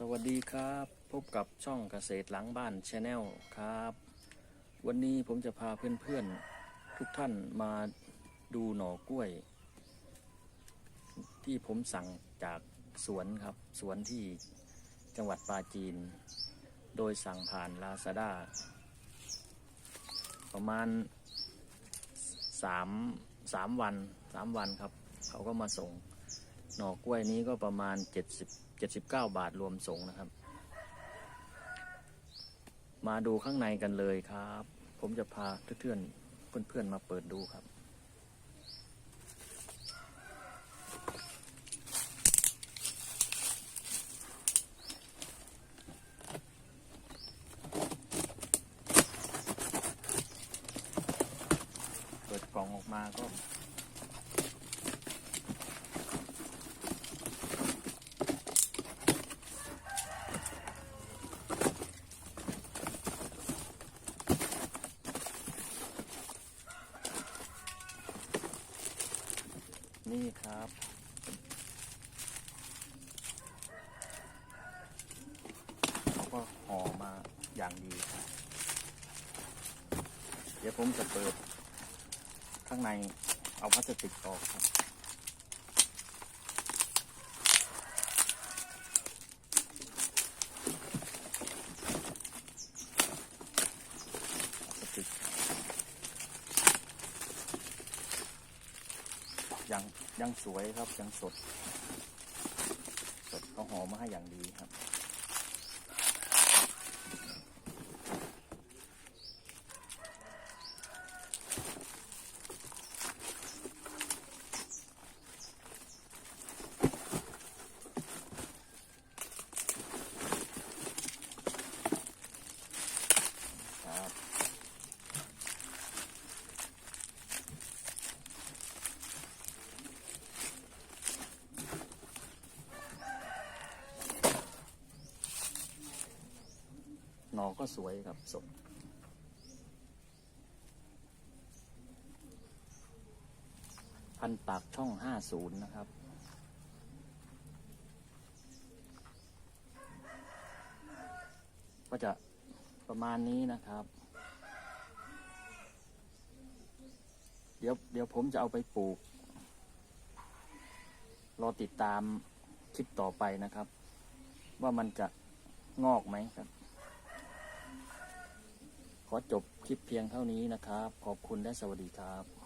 สวัสดีครับ พบกับช่องเกษตรหลังบ้านชาแนลครับ วันนี้ผมจะพาเพื่อนๆ ทุกท่านมาดูหน่อกล้วย ที่ผมสั่งจากสวนครับ สวนที่จังหวัดปาจีน โดยสั่งผ่านลาซาด้าประมาณสามสามวันสามวันครับ เขาก็มาส่ง หน่อกล้วยนี้ก็ประมาณ 70 79 บาทรวมส่งนะครับ มาดูข้างในกันเลยครับ ผมจะพาเพื่อนๆเพื่อนๆมาเปิดดูครับเปิดกล่องออกมาก็ นี่ครับ เขาก็ห่อมาอย่างดีครับ เดี๋ยวผมจะเปิดข้างในเอาพลาสติกออกครับ พลาสติก ยังยังสวยครับยังสด สดเขาหอมมาให้อย่างดีครับ อก็สวยครับสดพันปากช่องห้าศูนย์นะครับ ก็จะประมาณนี้นะครับ เดี๋ยวเดี๋ยวผมจะเอาไปปลูก รอติดตามคลิปต่อไปนะครับ ว่ามันจะงอกไหมครับ ขอจบคลิปเพียงเท่านี้นะครับ ขอบคุณและสวัสดีครับ